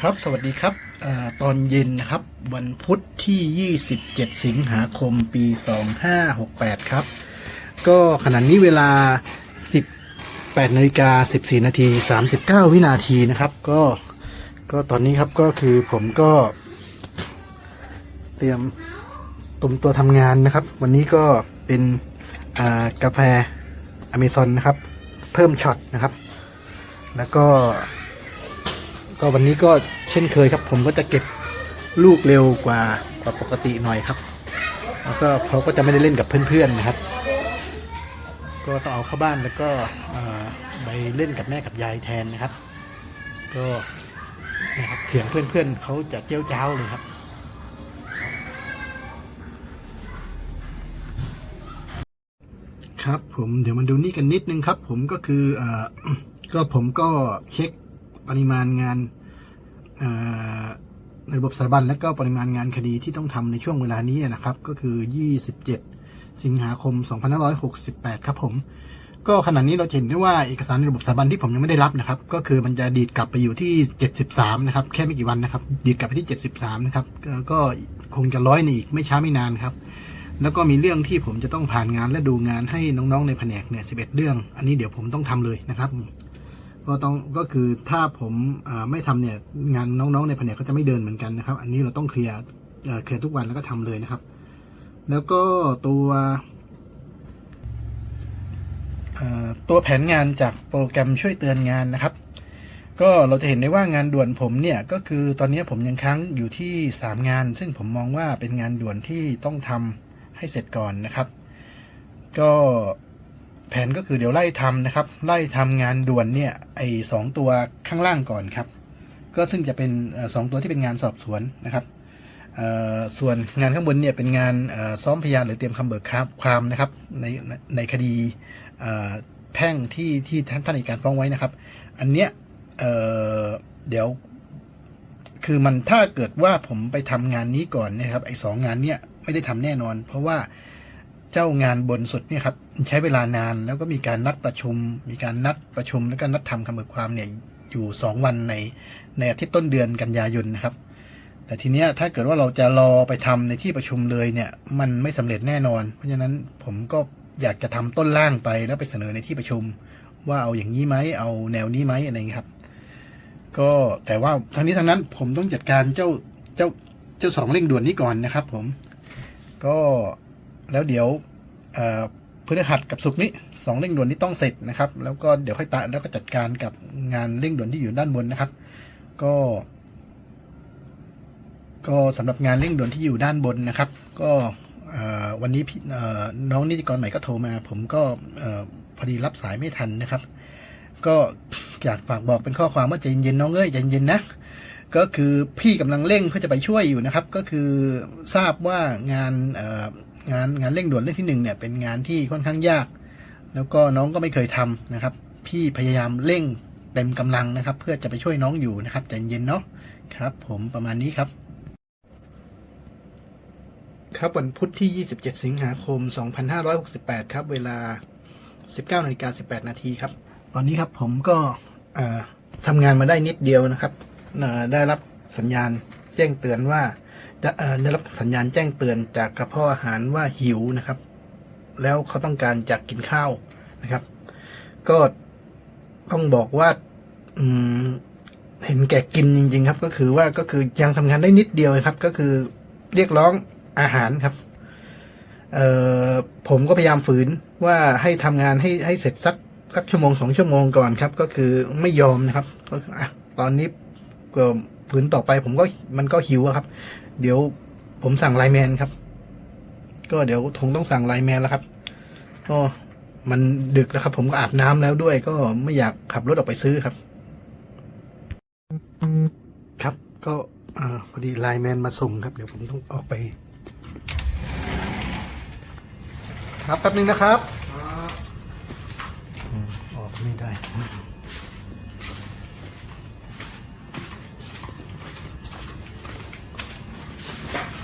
ครับ สวัสดีครับอตอนเย็นนะครับ วันพุธที่ 27 สิงหาคมปี 2568 ครับ ก็ขณะนี้เวลา 18นาฬิกา14นาที39 วินาทีนะครับ ก็ก็ตอนนี้ครับก็คือผมก็ เตรียมตุ่มตัวทำงานนะครับ วันนี้ก็เป็นกาแฟอเมซอนนะครับ เพิ่มช็อตนะครับ แล้วก็ ก็วันนี้ก็เช่นเคยครับ ผมก็จะเก็บลูกเร็วกว่ากว่าปกติหน่อยครับ แล้วก็เขาก็จะไม่ได้เล่นกับเพื่อนๆนะครับ ก็ต้องเอาเข้าบ้านแล้วก็ไปเล่นกับแม่กับยายแทนนะครับ ก็นะครับเสียงเพื่อนๆเขาจะเจ้าเจ้าเลยครับครับผมเดี๋ยวมาดูนี่กันนิดนึงครับ ผมก็คืออก็ผมก็เช็ค ปริมาณงานในระบบสถาบันและก็ปริมาณงานคดีที่ต้องทำในช่วงเวลานี้นะครับ ก็คือ 27 สิงหาคม 2568 ครับผม ก็ขณะนี้เราเห็นได้ว่าเอกสารในระบบสถาบันที่ผมยังไม่ได้รับนะครับ ก็คือมันจะดีดกลับไปอยู่ที่ 73 นะครับ แค่ไม่กี่วันนะครับ ดีดกลับไปที่ 73 นะครับ ก็ก็คงจะร้อยในอีกไม่ช้าไม่นานครับ แล้วก็มีเรื่องที่ผมจะต้องผ่านงานและดูงานให้น้องๆในแผนกเนี่ย11 เรื่อง อันนี้เดี๋ยวผมต้องทำเลยนะครับ ก็ต้องก็คือถ้าผมไม่ทำเนี่ยงานน้องๆในแผนกก็จะไม่เดินเหมือนกันนะครับ อันนี้เราต้องเคลียร์เเคลียร์ทุกวันแล้วก็ทำเลยนะครับ แล้วก็ตัวตัวแผนงานจากโปรแกรมช่วยเตือนงานนะครับ ก็เราจะเห็นได้ว่างานด่วนผมเนี่ยก็คือตอนนี้ผมยังค้างอยู่ที่ 3 งาน ซึ่งผมมองว่าเป็นงานด่วนที่ต้องทำให้เสร็จก่อนนะครับ ก็ แผนก็คือเดี๋ยวไล่ทำนะครับ ไล่ทำงานด่วนเนี่ยไอสองตัวข้างล่างก่อนครับ ก็ซึ่งจะเป็นสองตัวที่เป็นงานสอบสวนนะครับส่วนงานข้างบนเนี่ยเป็นงานซ้อมพยานหรือเตรียมคำเบิกความนะครับในในคดีแพ่งที่ที่ท่านท่านอัยการฟ้องไว้นะครับ อันเนี้ยเเดี๋ยว คือมันถ้าเกิดว่าผมไปทำงานนี้ก่อนนะครับไอ้สองงานเนี้ยไม่ได้ทำแน่นอน เพราะว่า เจ้างานบนสุดเนี่ยครับใช้เวลานานแล้วก็มีการนัดประชุม มีการนัดประชุมแล้วก็นัดทำคำเบิกความเนี่ยอยู่สองวันในในอาทิตย์ต้นเดือนกันยายนนะครับ แต่ทีเนี้ยถ้าเกิดว่าเราจะรอไปทำในที่ประชุมเลยเนี่ย มันไม่สำเร็จแน่นอน เพราะฉะนั้นผมก็อยากจะทำต้นล่างไปแล้วไปเสนอในที่ประชุม ว่าเอาอย่างนี้ไหมเอาแนวนี้ไหมอะไรอย่างเงี้ยครับ ก็แต่ว่าทั้งนี้ทั้งนั้นผมต้องจัดการเจ้าเจ้าเจ้าสองเร่งด่วนนี้ก่อนนะครับ ผม ก็ แล้วเดี๋ยวพฤหัสกับศุกนี้สองเร่งด่วนนี้ต้องเสร็จนะครับ แล้วก็เดี๋ยวค่อยตะแล้วก็จัดการกับงานเร่งด่วนที่อยู่ด้านบนนะครับ ก็ ก็สำหรับงานเร่งด่วนที่อยู่ด้านบนนะครับ ก็วันนี้พี่น้องนิติกรใหม่ก็โทรมา ผมก็พอดีรับสายไม่ทันนะครับ ก็อยากฝากบอกเป็นข้อความว่าใจเย็นๆน้องเอ้ยใจเย็นๆนะก็คือพี่กำลังเร่งเพื่อจะไปช่วยอยู่นะครับ ก็คือทราบว่างาน งานงานเร่งด่วนเรื่องที่หนึ่งเนี่ยเป็นงานที่ค่อนข้างยาก แล้วก็น้องก็ไม่เคยทำนะครับ พี่พยายามเร่งเต็มกำลังนะครับ เพื่อจะไปช่วยน้องอยู่นะครับใจเย็นๆเนาะครับ ผมประมาณนี้ครับ ครับวันพุธที่ 27 สิงหาคม 2568 ครับ เวลา 19นาฬิกา18 นาทีครับ ตอนนี้ครับผมก็เอ่อทำงานมาได้นิดเดียวนะครับเอ่อได้รับสัญญาณแจ้งเตือนว่า จะได้รับสัญญาณแจ้งเตือนจากกระเพาะอาหารว่าหิวนะครับ แล้วเขาต้องการจะกินข้าวนะครับ ก็ต้องบอกว่าอืมเห็นแก่กินจริง ๆ ครับ ก็คือว่าก็คือยังทำงานได้นิดเดียวครับ ก็คือเรียกร้องอาหารครับเออผมก็พยายามฝืนว่าให้ทำงานให้ให้เสร็จสักสักชั่วโมงสองชั่วโมงก่อนครับ ก็คือไม่ยอมนะครับ ก็อะตอนนี้ก็ฝืนต่อไปผมก็มันก็หิวครับ เดี๋ยวผมสั่งไลแมนครับ ก็เดี๋ยวคงต้องสั่งไลแมนแล้วครับ ก็มันดึกแล้วครับ ผมก็อาบน้ำแล้วด้วย ก็ไม่อยากขับรถออกไปซื้อครับ ครับ ก็อพอดีไลแมนมาส่งครับ เดี๋ยวผมต้องออกไป ครับแป๊บนึงนะครับ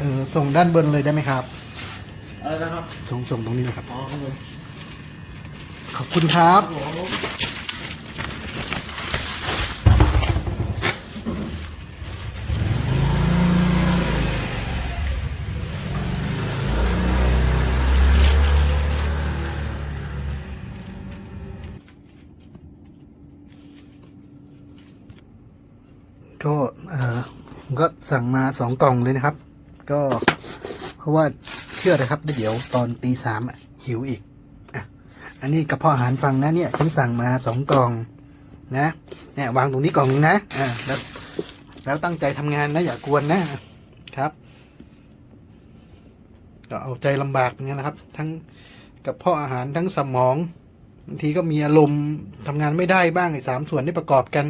ออส่งด้านบนเลยได้ไหมครับ อะไรนะครับส่งส่งตรงนี้เลยครับขอบคุณครับ ครัก็เออก็สั่งมาสองกล่องเลยนะครับ ก็ เพราะว่าเชื่อเลยครับเดี๋ยวตอนตีสามหิวอีกอันนี้กระเพาะอาหารฟังนะเนี่ยฉันสั่งมาสองกล่องนะเนี่ยวางตรงนี้กล่องนึงนะอ่าแล้วแล้วตั้งใจทำงานนะอย่ากวนนะครับก็เอาใจลำบากเหมือนกันนะครับ ทั้งกระเพาะอาหารทั้งสมองบางทีก็มีอารมณ์ทำงานไม่ได้บ้างไอ้สามส่วนที่ประกอบกัน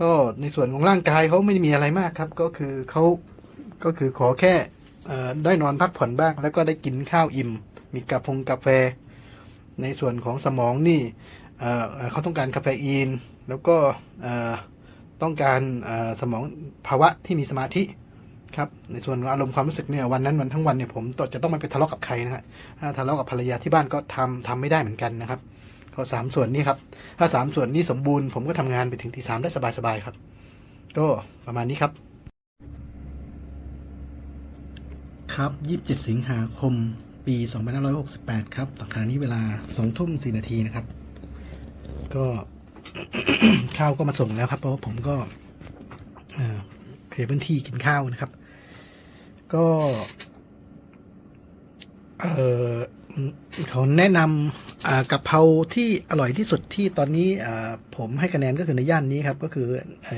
ก็ในส่วนของร่างกายเขาไม่มีอะไรมากครับ ก็คือเขา ก็คือขอแค่ได้นอนพักผ่อนบ้าง แล้วก็ได้กินข้าวอิ่ม มีกาพงกาแฟ ในส่วนของสมองนี่เเขาต้องการคาเฟอีน แล้วก็ต้องการสมองภาวะที่มีสมาธิครับในส่วนของอารมณ์ความรู้สึกเนี่ยวันนั้นวันทั้งวันเนี่ยผมจะต้องไม่ไปทะเลาะกับใครนะฮะทะเลาะกับภรรยาที่บ้านก็ทำทำไม่ได้เหมือนกันนะครับก็สามส่วนนี้ครับ ถ้าสามส่วนนี้สมบูรณ์ผมก็ทำงานไปถึงที่สามได้สบายๆครับ ก็ประมาณนี้ครับ ครับ 27 สิงหาคม ปี 2568 ครับขณะนี้เวลา 2 ทุ่ม 4 นาทีนะครับ ก็ข้าวก็มาส่งแล้วครับ เพราะว่าผมก็เคลียร์พื้นที่กินข้าวนะครับ ก็ เออเขาแนะนำ กะเพราที่อร่อยที่สุดที่ตอนนี้ผมให้คะแนนก็คือในย่านนี้ครับก็คืออ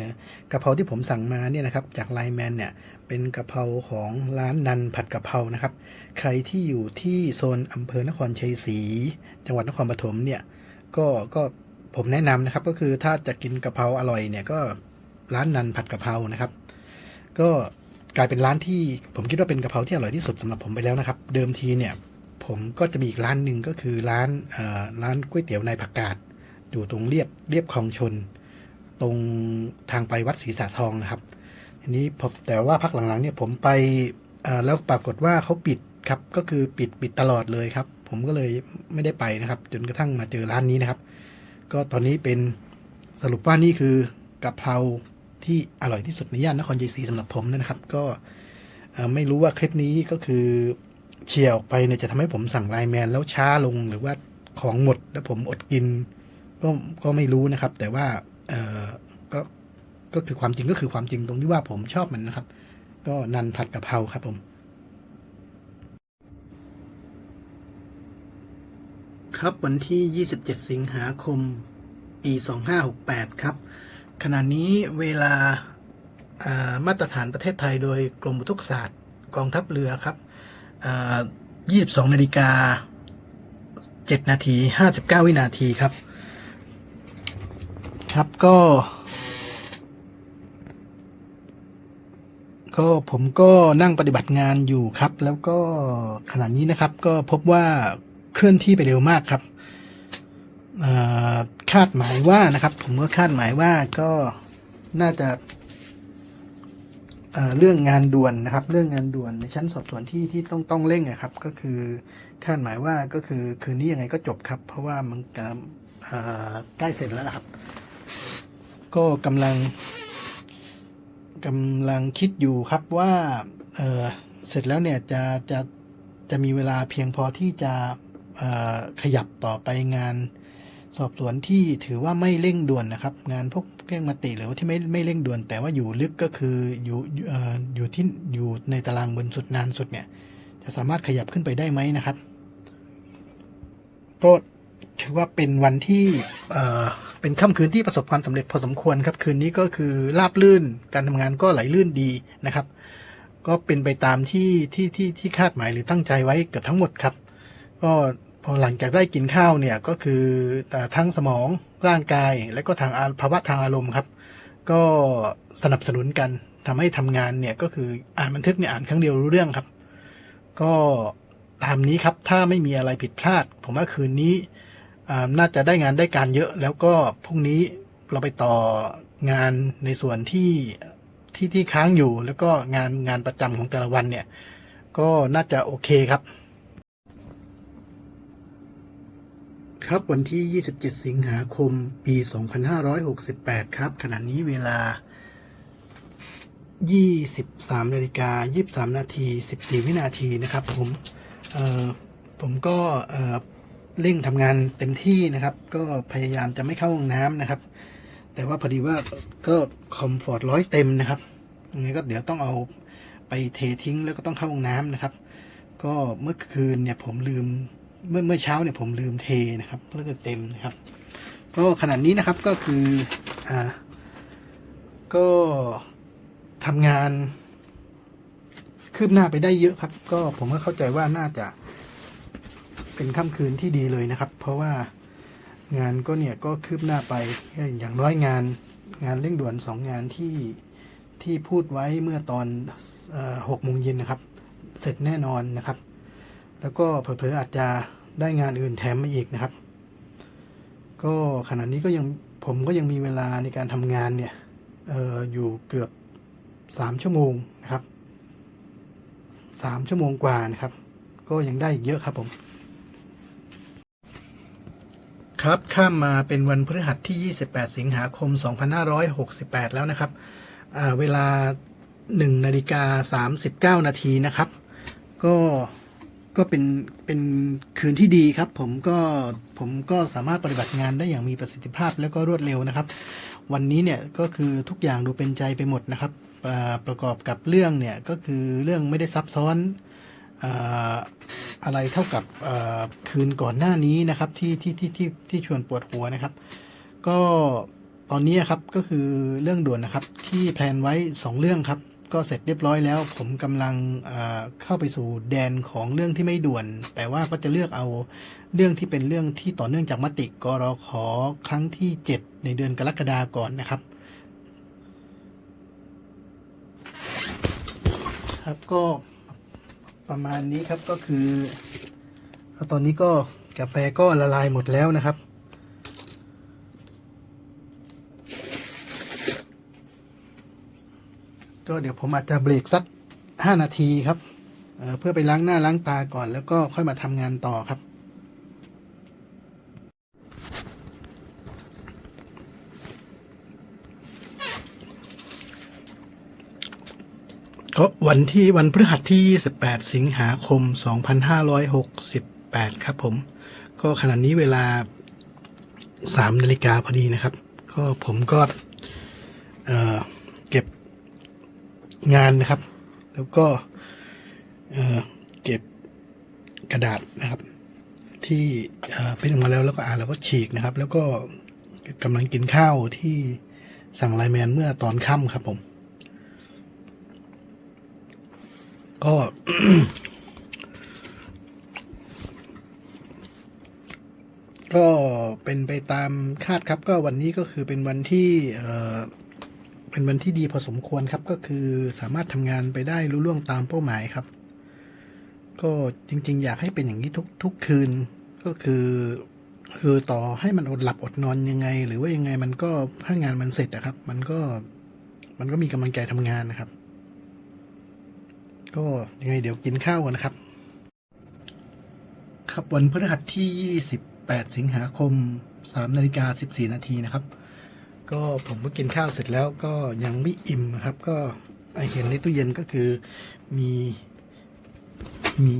กะเพราที่ผมสั่งมาเนี่ยนะครับจากไลแมนเนี่ยเป็นกะเพราของร้านนันผัดกะเพรานะครับ ใครที่อยู่ที่โซนอำเภอนครชัยศรีจังหวัดนครปฐมเนี่ยก็ก็ผมแนะนำนะครับก็คือถ้าจะกินกะเพราอร่อยเนี่ยก็ร้านนันผัดกะเพรานะครับ ก็กลายเป็นร้านที่ผมคิดว่าเป็นกะเพราที่อร่อยที่สุดสำหรับผมไปแล้วนะครับ เดิมทีเนี่ย ผมก็จะมีอีกร้านหนึ่งก็คือร้านร้านก๋วยเตี๋ยวนายผักกาดอยู่ตรงเรียบเรียบคลองชน ตรงทางไปวัดศรีสาทองนะครับทีนี้ผมแต่ว่าพักหลังๆเนี่ยผมไปแล้วปรากฏว่าเขาปิดครับก็คือปิดปิดตลอดเลยครับ ผมก็เลยไม่ได้ไปนะครับ จนกระทั่งมาเจอร้านนี้นะครับ ก็ตอนนี้เป็นสรุปว่านี่คือกะเพราที่อร่อยที่สุดในย่านนครชัยศรีสำหรับผมนะครับ ก็ไม่รู้ว่าคลิปนี้ก็คือ เชียออกไปเนี่ยจะทำให้ผมสั่งไลน์แมนแล้วช้าลงหรือว่าของหมดแล้วผมอดกิน ก็ก็ไม่รู้นะครับ แต่ว่าเออก็ก็คือความจริงก็คือความจริงตรงที่ว่าผมชอบมันนะครับ ก็นันผัดกะเพราครับผม ครับวันที่ 27 สิงหาคม ปี 2568 ครับ ขณะนี้เวลาามาตรฐานประเทศไทยโดยกรมอุตุศาสตร์กองทัพเรือครับ ยี่สิบสองนาฬิกาเจ็ดนาทีห้าสิบเก้าวินาทีครับ ครับก็ ก็ผมก็นั่งปฏิบัติงานอยู่ครับ แล้วก็ขณะนี้นะครับ ก็พบว่าเคลื่อนที่ไปเร็วมากครับคาดหมายว่านะครับ ผมก็คาดหมายว่าก็น่าจะ เเรื่องงานด่วนนะครับ เรื่องงานด่วนในชั้นสอบสวนที่ที่ต้องต้องเร่งอะครับ ก็คือคาดหมายว่าก็คือคืนนี้ยังไงก็จบครับ เพราะว่ามันกใกล้เสร็จแล้วนะครับ ก็กำลังกำลังคิดอยู่ครับว่าเเสร็จแล้วเนี่ยจะจะจะมีเวลาเพียงพอที่จะขยับต่อไปงานสอบสวนที่ถือว่าไม่เร่งด่วนนะครับ งานพวก เร่งมติหรือว่าที่ไม่ไม่เร่งด่วน แต่ว่าอยู่ลึกก็คืออยู่อยู่ที่อยู่ในตารางบนสุดนานสุดเนี่ย จะสามารถขยับขึ้นไปได้ไหมนะครับ ก็ถือว่าเป็นวันที่เอ่อเป็นค่ำคืนที่ประสบความสำเร็จพอสมควรครับ คืนนี้ก็คือราบลื่นการทำงานก็ไหลลื่นดีนะครับ ก็เป็นไปตามที่ที่ที่ที่คาดหมายหรือตั้งใจไว้เกือบทั้งหมดครับ ก็ พอหลังจากได้กินข้าวเนี่ยก็คือทั้งสมองร่างกายและก็ทางภาวะทางอารมณ์ครับ ก็สนับสนุนกันทำให้ทำงานเนี่ยก็คืออ่านบันทึกเนี่ยอ่านครั้งเดียวรู้เรื่องครับ ก็ตามนี้ครับถ้าไม่มีอะไรผิดพลาด ผมว่าคืนนี้น่าจะได้งานได้การเยอะ แล้วก็พรุ่งนี้เราไปต่องานในส่วนที่ที่ที่ค้างอยู่ แล้วก็งานงานประจำของแต่ละวันเนี่ย ก็น่าจะโอเคครับ ครับวันที่ 27 สิงหาคม ปี 2568 ครับ ขณะนี้เวลา 23นาฬิกา23 นาที 14 วินาทีนะครับ ผมผมก็เอ่อเร่งทำงานเต็มที่นะครับ ก็พยายามจะไม่เข้าห้องน้ำนะครับ แต่ว่าพอดีว่าก็คอมฟอร์ตร้อยเต็มนะครับยังไงก็เดี๋ยวต้องเอาไปเททิ้งแล้วก็ต้องเข้าห้องน้ำนะครับ ก็เมื่อคืนเนี่ยผมลืม เมื่อเมื่อเช้าเนี่ยผมลืมเทนะครับแล้วก็เต็มนะครับ ก็ขนาดนี้นะครับก็คืออ่าก็ทำงานคืบหน้าไปได้เยอะครับ ก็ผมก็เข้าใจว่าน่าจะเป็นค่ำคืนที่ดีเลยนะครับ เพราะว่างานก็เนี่ยก็คืบหน้าไปอย่างน้อยงานงานเร่งด่วนสองงานที่ที่พูดไว้เมื่อตอนหกโมงเย็นนะครับ เสร็จแน่นอนนะครับ แล้วก็เผลอๆอาจจะได้งานอื่นแถมมาอีกนะครับ ก็ขณะนี้ก็ยังผมก็ยังมีเวลาในการทำงานเนี่ยอออยู่เกือบสามชั่วโมงนะครับสามชั่วโมงกว่านะครับ ก็ยังได้อีกเยอะครับผม ครับข้ามมาเป็นวันพฤหัสที่ 28 สิงหาคม 2568 แล้วนะครับเวลา 1 นาฬิกา 39 นาทีนะครับ ก็ ก็เป็นเป็นคืนที่ดีครับ ผมก็ผมก็สามารถปฏิบัติงานได้อย่างมีประสิทธิภาพแล้วก็รวดเร็วนะครับ วันนี้เนี่ยก็คือทุกอย่างดูเป็นใจไปหมดนะครับประกอบกับเรื่องเนี่ยก็คือเรื่องไม่ได้ซับซ้อนอะไรเท่ากับคืนก่อนหน้านี้นะครับที่ที่ที่ที่ที่ชวนปวดหัวนะครับ ก็ตอนนี้ครับก็คือเรื่องด่วนนะครับที่แพลนไว้ 2 เรื่องครับ ก็เสร็จเรียบร้อยแล้ว ผมกำลังเข้าไปสู่แดนของเรื่องที่ไม่ด่วน แต่ว่าก็จะเลือกเอาเรื่องที่เป็นเรื่องที่ต่อเนื่องจากมติกรขอครั้งที่ 7 ในเดือนกรกฎาก่อนนะครับ ครับก็ประมาณนี้ครับก็คือ ตอนนี้ก็กาแฟก็ละลายหมดแล้วนะครับ ก็เดี๋ยวผมอาจจะเบรกสักห้านาทีครับเเพื่อไปล้างหน้าล้างตาก่อน แล้วก็ค่อยมาทำงานต่อครับ ก็วันที่วันพฤหัสที่28สิงหาคม 2568 ครับผม ก็ขณะนี้เวลา 3 นาฬิกาพอดีนะครับ ก็ผมก็ เอ่อ งานนะครับ แล้วก็เเก็บกระดาษนะครับ ที่เอ่อเป็นออกมาแล้วแล้วก็อ่านแล้วก็ฉีกนะครับ แล้วก็กำลังกินข้าวที่สั่งไลแมนเมื่อตอนค่ำครับผม ก็ก็เป็นไปตามคาดครับก็วันนี้ก็คือเป็นวันที่ เป็นวันที่ดีพอสมควรครับ ก็คือสามารถทำงานไปได้รุ่ล่วงตามเป้าหมายครับ ก็จริง ๆ อยากให้เป็นอย่างนี้ทุกทุกคืนก็คือ คือต่อให้มันอดหลับอดนอนยังไง หรือว่ายังไงมันก็ถ้างานมันเสร็จอะครับ มันก็มันก็มีกำลังใจทำงานนะครับ ก็ยังไงเดี๋ยวกินข้าวกันนะครับ ครับวันพฤหัสที่ 28 สิงหาคม3นาฬิกา14 นาทีนะครับ ก็ผมก็กินข้าวเสร็จแล้วก็ยังไม่อิ่มครับ ก็เห็นในตู้เย็นก็คือมีมี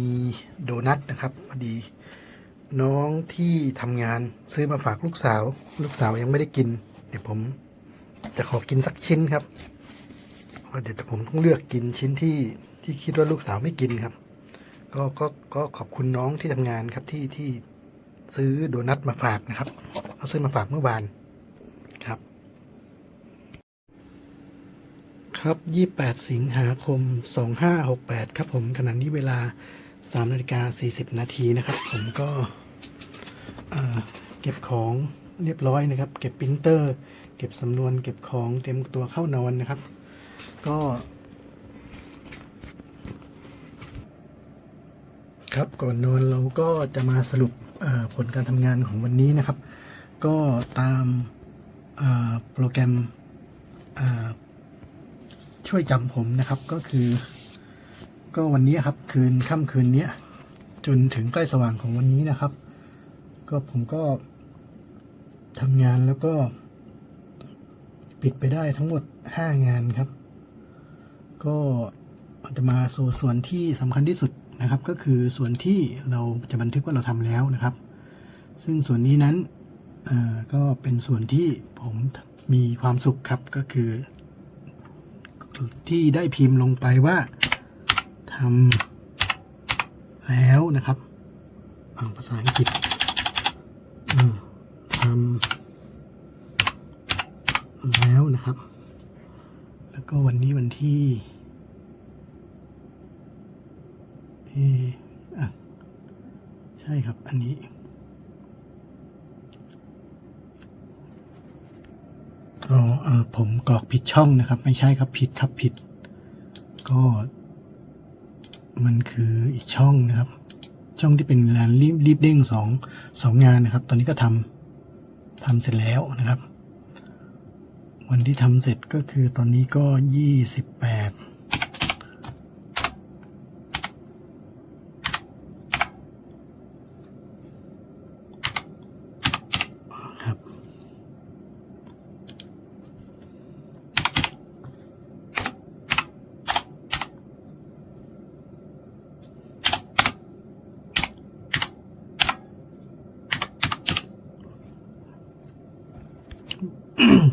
โดนัทนะครับพอดี น้องที่ทำงานซื้อมาฝากลูกสาว ลูกสาวยังไม่ได้กิน เดี๋ยวผมจะขอกินสักชิ้นครับเพราะเดี๋ยวผมต้องเลือกกินชิ้นที่ที่คิดว่าลูกสาวไม่กินครับ ก็ก็ก็ขอบคุณน้องที่ทำงานครับที่ที่ซื้อโดนัทมาฝากนะครับเขาซื้อมาฝากเมื่อวานครับ ครับ 28 สิงหาคม 2568 ครับผมขณะนี้เวลา3นาฬิกา40 นาทีนะครับ ผมก็เก็บของเรียบร้อยนะครับ เก็บปรินเตอร์ เก็บสำนวน เก็บของเตรียมตัวเข้านอนนะครับ ก็ ครับก่อนนอนเราก็จะมาสรุปผลการทำงานของวันนี้นะครับ ก็ตามโปรแกรม ช่วยจำผมนะครับก็คือ ก็วันนี้ครับคืนค่ำคืนเนี้ย จนถึงใกล้สว่างของวันนี้นะครับ ก็ผมก็ทำงานแล้วก็ปิดไปได้ทั้งหมด 5 งานครับ ก็จะมาสู่ส่วนที่สำคัญที่สุดนะครับ ก็คือส่วนที่เราจะบันทึกว่าเราทำแล้วนะครับ ซึ่งส่วนนี้นั้นก็เป็นส่วนที่ผมมีความสุขครับก็คือ ที่ได้พิมพ์ลงไปว่าทำแล้วนะครับาภาษาอังกฤษทำแล้วนะครับ แล้วก็วันนี้วันที่เอะใช่ครับอันนี้ ออผมกรอกผิดช่องนะครับ ไม่ใช่ครับผิดครับผิด ก็ มันคืออีกช่องนะครับ ช่องที่เป็นงานรีบรีบเด้งสองสองงานนะครับ ตอนนี้ก็ทำทำเสร็จแล้วนะครับ วันที่ทำเสร็จก็คือตอนนี้ก็ยี่สิบแปดครับ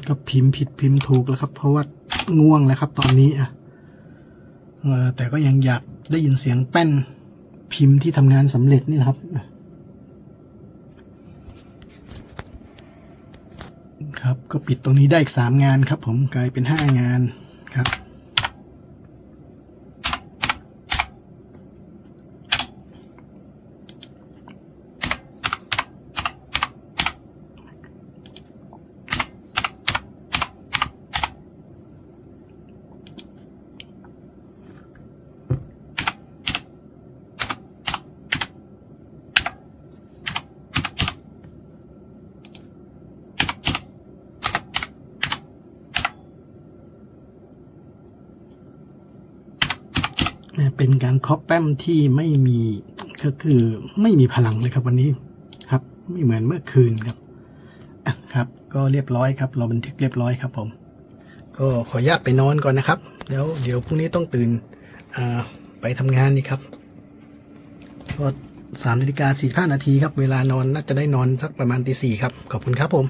ก็พิมพ์ผิดพิมพ์ถูกแล้วครับ เพราะว่าง่วงแล้วครับ ตอนนี้อะแต่ก็ยังอยากได้ยินเสียงแป้นพิมพ์ที่ทำงานสำเร็จนี่ครับ ครับก็ปิดตรงนี้ได้อีกสามงานครับ ผมกลายเป็นห้างานครับ เป็นการเคาะแป้มที่ไม่มีก็คือไม่มีพลังเลยครับวันนี้ครับ ไม่เหมือนเมื่อคืนครับครับ ก็เรียบร้อยครับ เราบันทึกเรียบร้อยครับผม ก็ขออนุญาตไปนอนก่อนนะครับ แล้วเดี๋ยวพรุ่งนี้ต้องตื่นไปทำงานนี่ครับก็สามนาฬิกาสี่ห้านาทีครับ เวลานอนน่าจะได้นอนสักประมาณตีสี่ครับ ขอบคุณครับผม